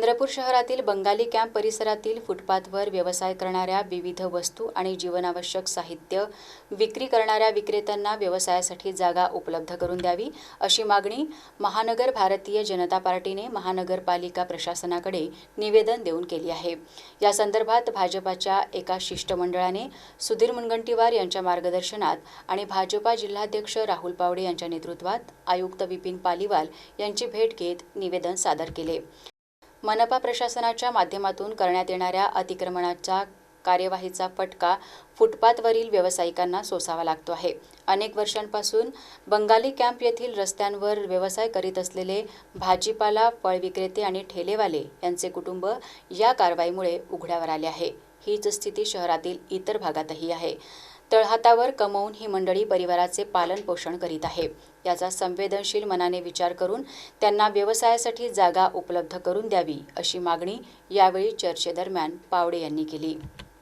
चंद्रपूर शहरातील बंगाली कॅम्प परिसरातील फुटपाथवर व्यवसाय करणाऱ्या विविध वस्तू आणि जीवनावश्यक साहित्य विक्री करणाऱ्या विक्रेत्यांना व्यवसायासाठी जागा उपलब्ध करून द्यावी अशी मागणी महानगर भारतीय जनता पार्टीने महानगरपालिका प्रशासनाकडे निवेदन देऊन केली आहे. या संदर्भात भाजपाच्या एका शिष्टमंडळाने सुधीर मुनगंटीवार यांच्या मार्गदर्शनात आणि भाजपा जिल्हाध्यक्ष राहुल पावडे यांच्या नेतृत्वात आयुक्त विपिन पालिवाल यांची भेट घेत निवेदन सादर केले. मनपा प्रशासनाच्या माध्यमातून करण्यात येणाऱ्या अतिक्रमणाच्या कार्यवाहीचा फटका फुटपाथवरील व्यावसायिकांना सोसावा लागतो आहे. अनेक वर्षांपासून बंगाली कॅम्प येथील रस्त्यांवर व्यवसाय करीत असलेले भाजीपाला फळ विक्रेते आणि ठेलेवाले यांचे कुटुंब या कारवाईमुळे उघड्यावर आले आहे. हीच स्थिती शहरातील इतर भागातही आहे. तळहातावर कमवून ही मंडळी परिवाराचे पालन पोषण करीत आहे. याचा संवेदनशील मनाने विचार करून त्यांना व्यवसायासाठी जागा उपलब्ध करून द्यावी अशी मागणी यावेळी चर्चेदरम्यान पावडे यांनी केली.